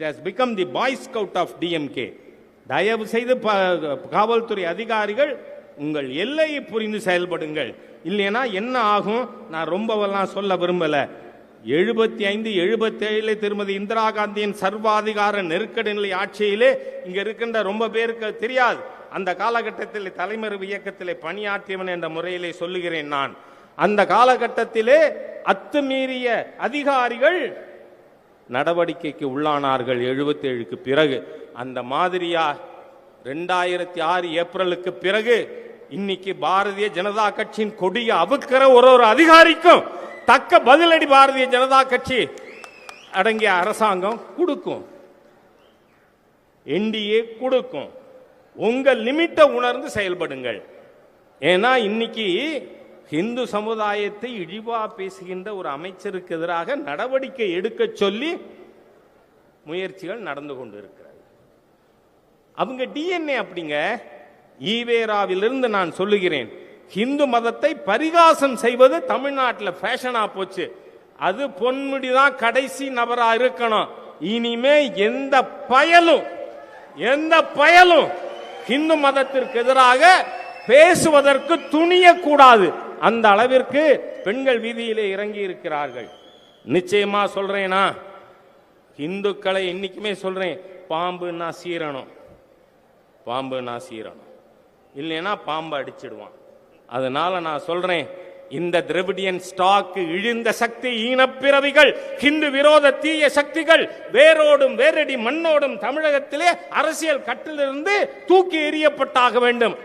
It has become the boy scout of DMK தயவு செய்து ப- காவல்துறை அதிகாரிகள் உங்கள் எல்லையை புரிந்து செயல்படுங்கள். இல்லைன்னா என்ன ஆகும்? நான் ரொம்பவெல்லாம் சொல்ல விரும்பலை. எழுபத்தி ஐந்து எழுபத்தி ஏழு திருமதி இந்திரா காந்தியின் சர்வாதிகார நெருக்கடி நிலை ஆட்சியிலே இங்க இருக்கின்ற ரொம்ப பேருக்கு தெரியாது. அந்த காலகட்டத்தில் தலைமறைவு இயக்கத்திலே பணியாற்றியவன் என்ற முறையிலே சொல்லுகிறேன் நான். அந்த காலகட்டத்திலே அத்துமீறிய அதிகாரிகள் நடவடிக்கைக்கு உள்ளானார்கள் 77 பிறகு. அந்த மாதிரியா ரெண்டாயிரத்தி ஆறு ஏப்ரலுக்கு பிறகு இன்னைக்கு பாரதிய ஜனதா கட்சியின் கொடியை அவுக்கிற ஒரு ஒரு அதிகாரிக்கும் தக்க பதிலடி பாரதிய ஜனதா கட்சி அடங்கிய அரசாங்கம் கொடுக்கும். என்டிஏ கொடுக்கும். உங்க லிமிட்டை உணர்ந்து செயல்படுங்கள். ஏன்னா இன்னைக்கு ஹிந்து சமுதாயத்தை இழிவா பேசுகின்ற ஒரு அமைச்சருக்கு எதிராக நடவடிக்கை எடுக்க சொல்லி முயற்சிகள் நடந்து கொண்டு இருக்கிறது அவங்க டிஎன்ஏ அப்படிங்க ஈவேராவிலிருந்து நான் சொல்லுகிறேன். ஹிந்து மதத்தை பரிகாசம் செய்வது தமிழ்நாட்டில் ஃபேஷனா போச்சு. அது பொன்முடி தான் கடைசி நபரா இருக்கணும். இனிமே எந்த பயலும் எந்த பயலும் ஹிந்து மதத்திற்கு எதிராக பேசுவதற்கு துணியக்கூடாது. அந்த அளவிற்கு பெண்கள் வீதியிலே இறங்கி இருக்கிறார்கள். நிச்சயமா சொல்றேனா? இந்துக்களை இன்னைக்குமே சொல்றேன் பாம்புன்னா சீரணும் பாம்புன்னா சீரணும் இல்லைன்னா பாம்பு அடிச்சிடுவான். அதனால நான் சொல்றேன் இந்த திரவிடியன் ஸ்டாக்கு இழிந்த சக்தி ஈனப்பிறவிகள் ஹிந்து விரோத தீய சக்திகள் வேரோடும் வேரடி மண்ணோடும் தமிழகத்திலே அரசியல் கட்டிலிருந்து தூக்கி எறியப்பட்டாக வேண்டும்.